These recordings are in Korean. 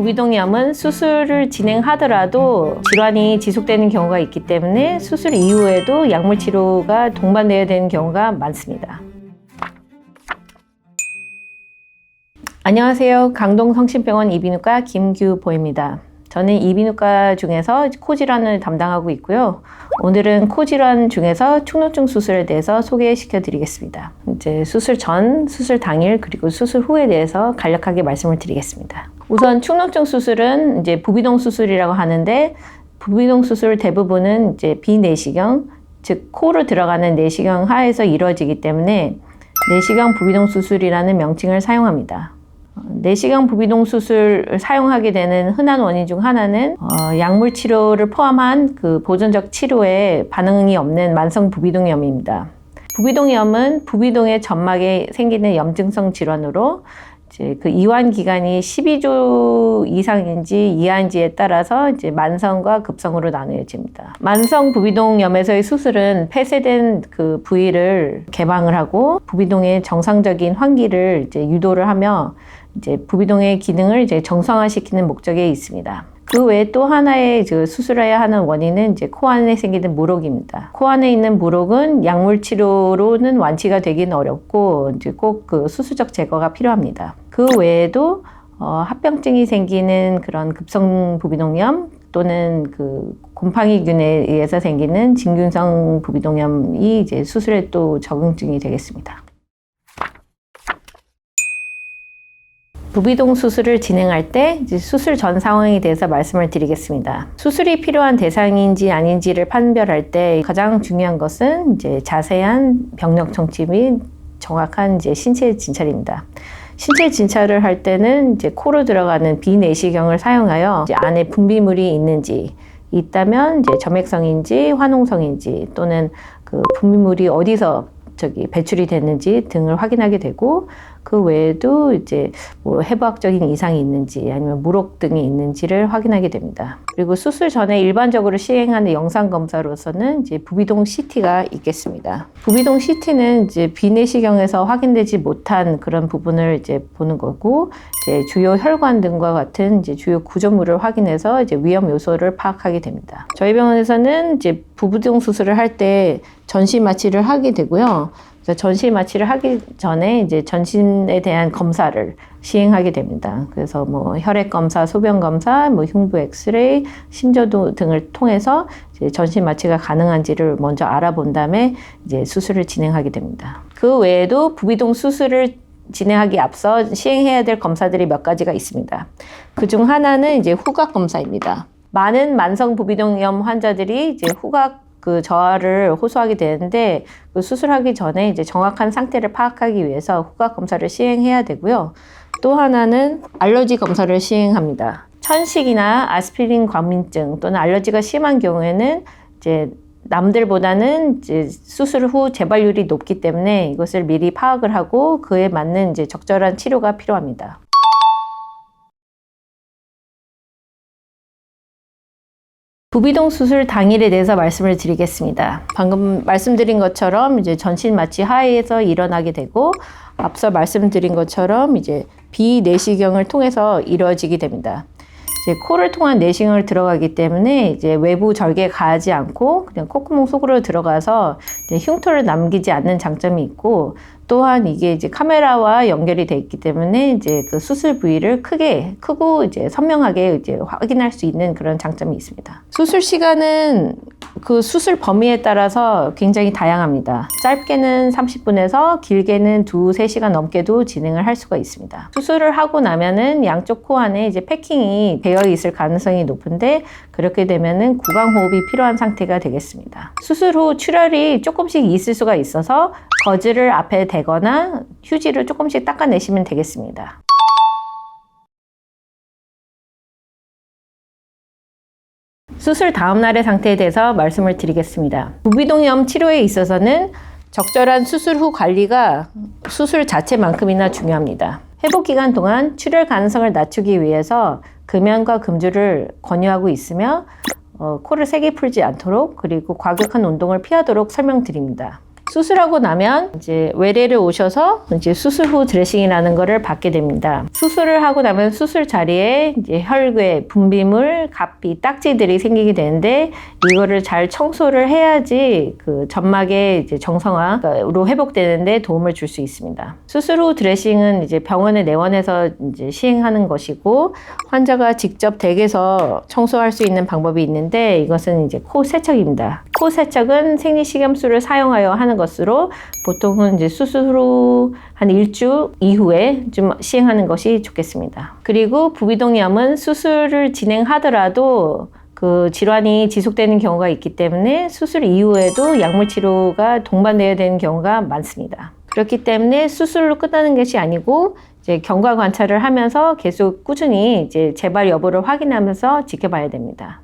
부비동염은 수술을 진행하더라도 질환이 지속되는 경우가 있기 때문에 수술 이후에도 약물 치료가 동반되어야 되는 경우가 많습니다. 안녕하세요. 강동 성심병원 이비인후과 김규보입니다. 저는 이비인후과 중에서 코 질환을 담당하고 있고요. 오늘은 코 질환 중에서 축농증 수술에 대해서 소개시켜 드리겠습니다. 이제 수술 전, 수술 당일, 그리고 수술 후에 대해서 간략하게 말씀을 드리겠습니다. 우선 축농증 수술은 이제 부비동 수술이라고 하는데 부비동 수술 대부분은 이제 비내시경, 즉 코로 들어가는 내시경 하에서 이루어지기 때문에 내시경 부비동 수술이라는 명칭을 사용합니다. 어, 내시경 부비동 수술을 사용하게 되는 흔한 원인 중 하나는 어, 약물 치료를 포함한 그 보존적 치료에 반응이 없는 만성 부비동염입니다. 부비동염은 부비동의 점막에 생기는 염증성 질환으로 이제 그 이완 기간이 12주 이상인지 이하인지에 따라서 이제 만성과 급성으로 나누어집니다. 만성 부비동염에서의 수술은 폐쇄된 그 부위를 개방을 하고 부비동의 정상적인 환기를 이제 유도를 하며 이제 부비동의 기능을 이제 정상화시키는 목적에 있습니다. 그 외에 또 하나의 그 수술해야 하는 원인은 이제 코 안에 생기는 물혹입니다. 코 안에 있는 물혹은 약물 치료로는 완치가 되긴 어렵고 이제 꼭 그 수술적 제거가 필요합니다. 그 외에도 어, 합병증이 생기는 그런 급성 부비동염 또는 그 곰팡이균에 의해서 생기는 진균성 부비동염이 이제 수술에 또 적응증이 되겠습니다. 부비동 수술을 진행할 때 이제 수술 전 상황에 대해서 말씀을 드리겠습니다. 수술이 필요한 대상인지 아닌지를 판별할 때 가장 중요한 것은 이제 자세한 병력 청취 및 정확한 이제 신체 진찰입니다. 신체 진찰을 할 때는 이제 코로 들어가는 비내시경을 사용하여 이제 안에 분비물이 있는지 있다면 이제 점액성인지 화농성인지 또는 그 분비물이 어디서 저기 배출이 됐는지 등을 확인하게 되고 그 외에도 이제 뭐 해부학적인 이상이 있는지 아니면 물혹 등이 있는지를 확인하게 됩니다. 그리고 수술 전에 일반적으로 시행하는 영상 검사로서는 이제 부비동 CT가 있겠습니다. 부비동 CT는 이제 비내시경에서 확인되지 못한 그런 부분을 이제 보는 거고 이제 주요 혈관 등과 같은 이제 주요 구조물을 확인해서 이제 위험 요소를 파악하게 됩니다. 저희 병원에서는 이제 부비동 수술을 할때 전신 마취를 하게 되고요. 그래서 전신 마취를 하기 전에 이제 전신에 대한 검사를 시행하게 됩니다. 그래서 뭐 혈액 검사, 소변 검사, 뭐 흉부 엑스레이, 심저도 등을 통해서 이제 전신 마취가 가능한지를 먼저 알아본 다음에 이제 수술을 진행하게 됩니다. 그 외에도 부비동 수술을 진행하기 앞서 시행해야 될 검사들이 몇 가지가 있습니다. 그 중 하나는 이제 후각 검사입니다. 많은 만성 부비동염 환자들이 이제 후각 그 저하를 호소하게 되는데 그 수술하기 전에 이제 정확한 상태를 파악하기 위해서 후각 검사를 시행해야 되고요. 또 하나는 알러지 검사를 시행합니다. 천식이나 아스피린 과민증 또는 알러지가 심한 경우에는 이제 남들보다는 이제 수술 후 재발률이 높기 때문에 이것을 미리 파악을 하고 그에 맞는 이제 적절한 치료가 필요합니다. 부비동 수술 당일에 대해서 말씀을 드리겠습니다. 방금 말씀드린 것처럼 이제 전신 마취 하에서 일어나게 되고 앞서 말씀드린 것처럼 이제 비내시경을 통해서 이루어지게 됩니다. 이제 코를 통한 내시경을 들어가기 때문에 이제 외부 절개에 가지 않고 그냥 콧구멍 속으로 들어가서 흉터를 남기지 않는 장점이 있고 또한 이게 이제 카메라와 연결이 돼 있기 때문에 이제 그 수술 부위를 크게 크고 이제 선명하게 이제 확인할 수 있는 그런 장점이 있습니다. 수술 시간은 그 수술 범위에 따라서 굉장히 다양합니다. 짧게는 30분에서 길게는 2, 3시간 넘게도 진행을 할 수가 있습니다. 수술을 하고 나면은 양쪽 코 안에 이제 패킹이 되어 있을 가능성이 높은데 그렇게 되면은 구강 호흡이 필요한 상태가 되겠습니다. 수술 후 출혈이 조금씩 있을 수가 있어서 거즈를 앞에 대거나 휴지를 조금씩 닦아내시면 되겠습니다. 수술 다음 날의 상태에 대해서 말씀을 드리겠습니다. 부비동염 치료에 있어서는 적절한 수술 후 관리가 수술 자체만큼이나 중요합니다. 회복 기간 동안 출혈 가능성을 낮추기 위해서 금연과 금주를 권유하고 있으며 어, 코를 세게 풀지 않도록 그리고 과격한 운동을 피하도록 설명드립니다. 수술하고 나면 이제 외래를 오셔서 이제 수술 후 드레싱이라는 거를 받게 됩니다. 수술을 하고 나면 수술 자리에 이제 혈괴, 분비물, 갑비, 딱지들이 생기게 되는데 이거를 잘 청소를 해야지 그 점막의 이제 정상화로 회복되는데 도움을 줄 수 있습니다. 수술 후 드레싱은 이제 병원에 내원해서 이제 시행하는 것이고 환자가 직접 댁에서 청소할 수 있는 방법이 있는데 이것은 이제 코 세척입니다. 코 세척은 생리식염수를 사용하여 하는 것으로 보통은 이제 수술 후 한 일주 이후에 좀 시행하는 것이 좋겠습니다. 그리고 부비동염은 수술을 진행하더라도 그 질환이 지속되는 경우가 있기 때문에 수술 이후에도 약물 치료가 동반되어야 되는 경우가 많습니다. 그렇기 때문에 수술로 끝나는 것이 아니고 이제 경과 관찰을 하면서 계속 꾸준히 이제 재발 여부를 확인하면서 지켜봐야 됩니다.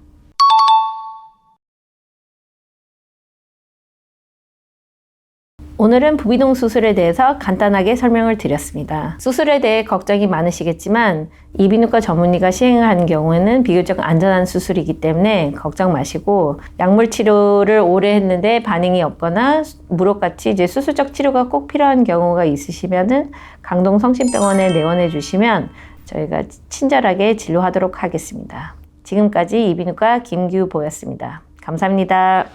오늘은 부비동 수술에 대해서 간단하게 설명을 드렸습니다. 수술에 대해 걱정이 많으시겠지만 이비인후과 전문의가 시행하는 경우에는 비교적 안전한 수술이기 때문에 걱정 마시고 약물 치료를 오래 했는데 반응이 없거나 무릎같이 이제 수술적 치료가 꼭 필요한 경우가 있으시면은 강동 성심병원에 내원해 주시면 저희가 친절하게 진료하도록 하겠습니다. 지금까지 이비인후과 김규보였습니다. 감사합니다.